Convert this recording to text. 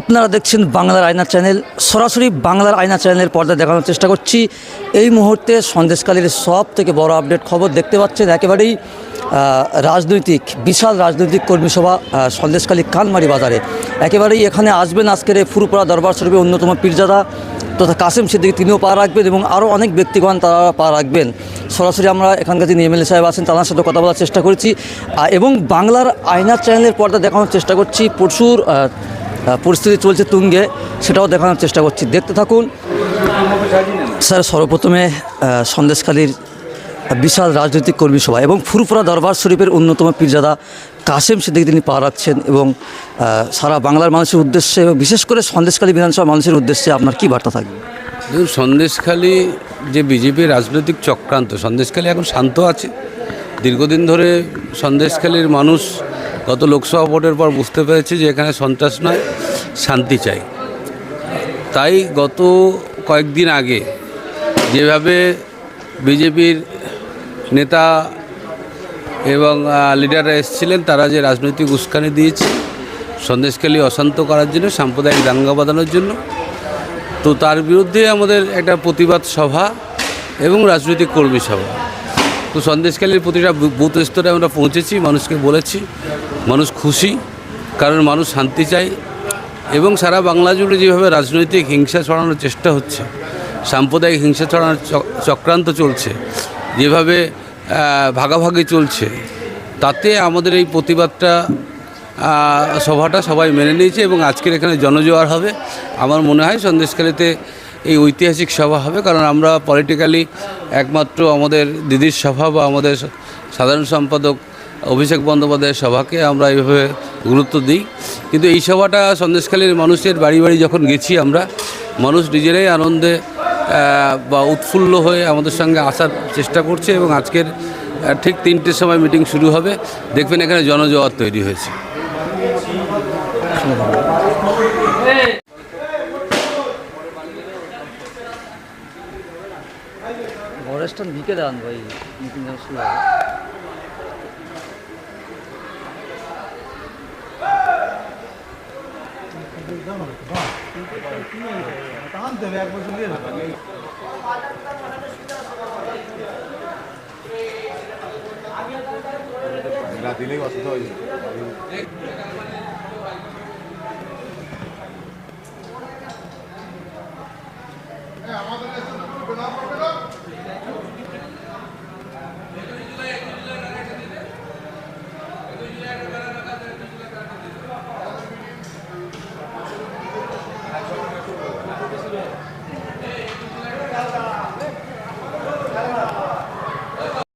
আপনারা দেখছেন বাংলার আয়না চ্যানেল। সরাসরি বাংলার আয়না চ্যানেলের পর্দায় দেখানোর চেষ্টা করছি। এই মুহূর্তে সন্দেশকালীর সব থেকে বড় আপডেট খবর দেখতে পাচ্ছেন একেবারেই রাজনৈতিক বিশাল রাজনৈতিক কর্মী সভা আহ, সন্দেশখালী কানমারি বাজারে। একেবারেই এখানে আসবেন আজকের এই ফুরুপাড়া দরবার শরীফের অন্যতম পীরজাদা তথা কাসেম সিদ্দিকি তিনিও পা রাখবেন এবং আরও অনেক ব্যক্তিগণ তারা পা রাখবেন। সরাসরি আমরা এখানকার যিনি এমএলএ সাহেব আছেন তার সাথে কথা বলার চেষ্টা করেছি। এবং বাংলার আয়না চ্যানেলের পর্দা দেখানোর চেষ্টা করছি। প্রচুর পরিস্থিতি চলছে তুঙ্গে, সেটাও দেখানোর চেষ্টা করছি। দেখতে থাকুন। স্যার, সর্বপ্রথমে সন্দেশখালীর বিশাল রাজনৈতিক কর্মী সভা এবং ফুরফুরা দরবার শরীফের অন্যতম পীরজাদা কাসেম সিদ্দিক তিনি পা রাখছেন এবং সারা বাংলার মানুষের উদ্দেশ্যে এবং বিশেষ করে সন্দেশখালী বিধানসভা মানুষের উদ্দেশ্যে আপনার কি বার্তা থাকবে? দেখুন, সন্দেশখালী যে বিজেপির রাজনৈতিক চক্রান্ত, সন্দেশখালী এখন শান্ত আছে। দীর্ঘদিন ধরে সন্দেশখালীর মানুষ গত লোকসভা ভোটের পর বুঝতে পেরেছে যে এখানে সন্ত্রাস নয়। শান্তি চাই। তাই গত কয়েকদিন আগে যেভাবে বিজেপির নেতা এবং লিডাররা এসেছিলেন, তারা যে রাজনৈতিক উস্কানি দিয়েছে, সন্দেশখালী অশান্ত করার জন্য, সাম্প্রদায়িক দাঙ্গা বাঁধানোর জন্য, তো তার বিরুদ্ধে আমাদের একটা প্রতিবাদ সভা এবং রাজনৈতিক কর্মী সভা। তো সন্দেশকালীর প্রতিটা বুথ স্তরে আমরা পৌঁছেছি, মানুষকে বলেছি, মানুষ খুশি, কারণ মানুষ শান্তি চায়। এবং সারা বাংলা জুড়ে যেভাবে রাজনৈতিক হিংসা ছড়ানোর চেষ্টা হচ্ছে, সাম্প্রদায়িক হিংসা ছড়ানোর চক্রান্ত চলছে, যেভাবে ভাগাভাগি চলছে, তাতে আমাদের এই প্রতিবাদটা সভাটা সবাই মেনে নিয়েছে এবং আজকের এখানে জনজোয়ার হবে। আমার মনে হয় সন্দেশখালীতে এই ঐতিহাসিক সভা হবে, কারণ আমরা পলিটিক্যালি একমাত্র আমাদের দিদির সভা বা আমাদের সাধারণ সম্পাদক অভিষেক বন্দ্যোপাধ্যায়ের সভাকে আমরা এইভাবে গুরুত্ব দিই। কিন্তু এই সভাটা সন্দেশখালীর মানুষের বাড়ি বাড়ি যখন গেছি আমরা, মানুষ নিজেরাই আনন্দে বা উৎফুল্ল হয়ে আমাদের সঙ্গে আসার চেষ্টা করছে এবং আজকের ঠিক তিনটের সময় মিটিং শুরু হবে। দেখবেন এখানে জনজোয়ার তৈরি হয়েছে। এই মিটিং শুরু হবে। আনতে হবে এক বছর নিয়ে না। দিলেই অসুবিধা হয়ে